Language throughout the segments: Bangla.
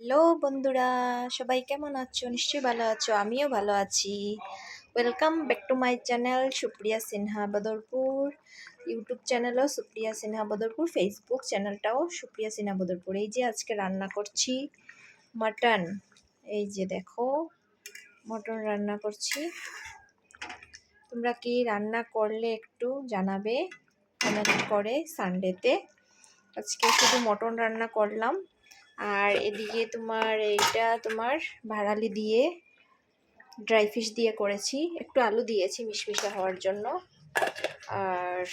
হ্যালো বন্ধুরা, সবাই কেমন আছো? নিশ্চয়ই ভালো আছো, আমিও ভালো আছি। Welcome back to my channel Supriya Sinha Badarpur. YouTube চ্যানেলও Supriya Sinha Badarpur Facebook চ্যানেলটাও সুপ্রিয়া সিনহা বদরপুর। এই যে আজকে রান্না করছি মাটন এই যে দেখো মটন রান্না করছি। তোমরা কি রান্না করলে একটু জানাবে কমেন্ট করে সানডেতে আজকে শুধু মটন রান্না করলাম। আর এদিকে তোমার এইটা তোমার ভাড়ালি দিয়ে ড্রাই ফিশ দিয়ে করেছি। একটু আলু দিয়েছি মিশমিশে হওয়ার জন্য। আর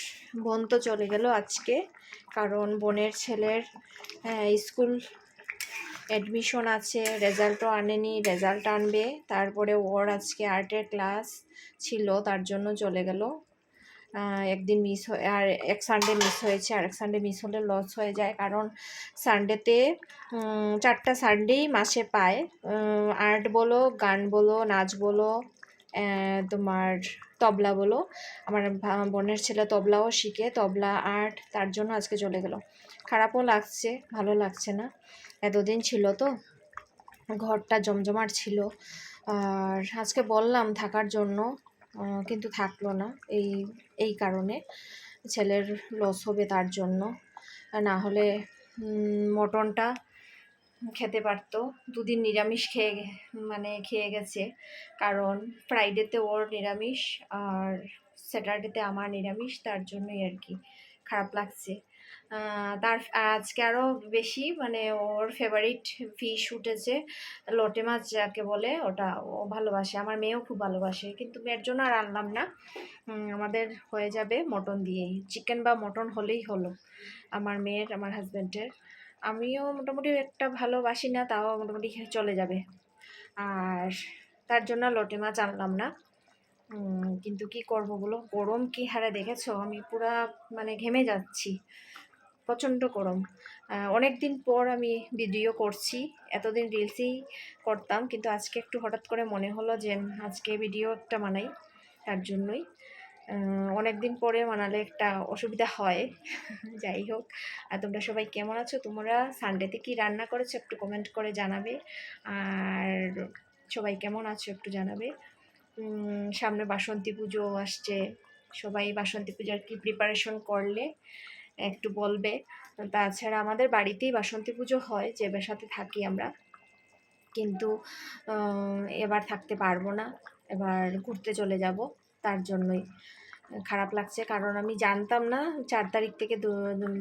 বোন তো চলে গেল আজকে, কারণ বোনের ছেলের স্কুল অ্যাডমিশন আছে রেজাল্টও আনেনি রেজাল্ট আনবে। তারপরে ওর আজকে আর্টের ক্লাস ছিল, তার জন্য চলে গেল। একদিন মিস হয়ে, আর এক সানডে মিস হয়েছে, আর এক সানডে মিস হলে লস হয়ে যায়। কারণ সানডেতে চারটা সানডেই মাসে পায়। আর্ট বলো, গান বলো, নাচ বলো তোমার তবলা বলো। আমার বোনের ছেলে তবলাও শিখে, তবলা, আর্ট, তার জন্য আজকে চলে গেল। খারাপও লাগছে, ভালো লাগছে না। এতদিন ছিল তো, ঘরটা জমজমাট ছিল। আর আজকে বললাম থাকার জন্য কিন্তু থাকল না এই এই কারণে। ছেলের লস হবে তার জন্য। না হলে মটনটা খেতে পারতো। দুদিন নিরামিষ খেয়ে মানে খেয়ে গেছে। কারণ ফ্রাইডেতে ওর নিরামিষ আর স্যাটারডেতে আমার নিরামিষ, তার জন্যই আর কি। খারাপ লাগছে। তার আজকে আরও বেশি মানে ওর ফেভারিট ফিশ উঠেছে, লটে মাছ যাকে বলে, ওটা ও ভালোবাসে। আমার মেয়েও খুব ভালোবাসে, কিন্তু মেয়ের জন্য আর আনলাম না। আমাদের হয়ে যাবে মটন দিয়েই। চিকেন বা মটন হলেই হলো, আমার মেয়ের, আমার হাজব্যান্ডের আমিও মোটামুটি একটা ভালোবাসি না, তাও মোটামুটি চলে যাবে। আর তার জন্য লটে মাছ আনলাম না। কিন্তু কি করব বলো? গরম কি হারে দেখেছ? আমি পুরা মানে ঘেমে যাচ্ছি, প্রচণ্ড গরম। অনেক দিন পর আমি ভিডিও করছি, এতদিন রিলসই করতাম, কিন্তু আজকে একটু হঠাৎ করে মনে হলো যে আজকে ভিডিও একটা বানাই, তার জন্যই। অনেক দিন পরে মানালে একটা অসুবিধা হয়, যাই হোক। আর তোমরা সবাই কেমন আছো? তোমরা সানডেতে কি রান্না করেছ? একটু কমেন্ট করে জানাবে। আর সবাই কেমন আছো একটু জানাবে। সামনে বাসন্তী পুজো আসছে। সবাই বাসন্তী পূজার কি প্রিপারেশন করলে একটু বলবে। তাছাড়া আমাদের বাড়িতেই বাসন্তী পুজো হয়, যে সাথে থাকি আমরা। কিন্তু এবার থাকতে পারব না, এবার ঘুরতে চলে যাব, তার জন্যই। খারাপ লাগছে, কারণ আমি জানতাম না, চার তারিখ থেকে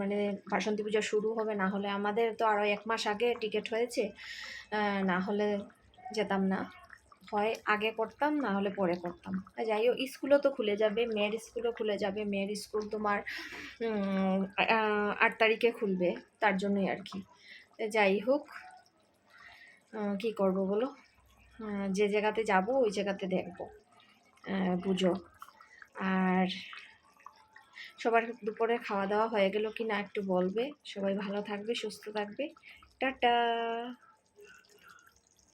মানে বাসন্তী পুজো শুরু হবে, না হলে আমাদের তো আরও এক মাস আগে টিকিট হয়েছে না হলে যেতাম না। হয়, আগে করতাম, না হলে পরে করতাম। যাই হোক স্কুলও তো খুলে যাবে, মেয়ের স্কুলও খুলে যাবে, মেয়ের স্কুল তোমার আট তারিখে খুলবে, তার জন্যই আর কি। যাই হোক কি করব বলো? যে জায়গাতে যাব, ওই জায়গাতে দেখব পুজো। আর সবার দুপুরে খাওয়া দাওয়া হয়ে গেল কি না একটু বলবে। সবাই ভালো থাকবে, সুস্থ থাকবে। টাটা!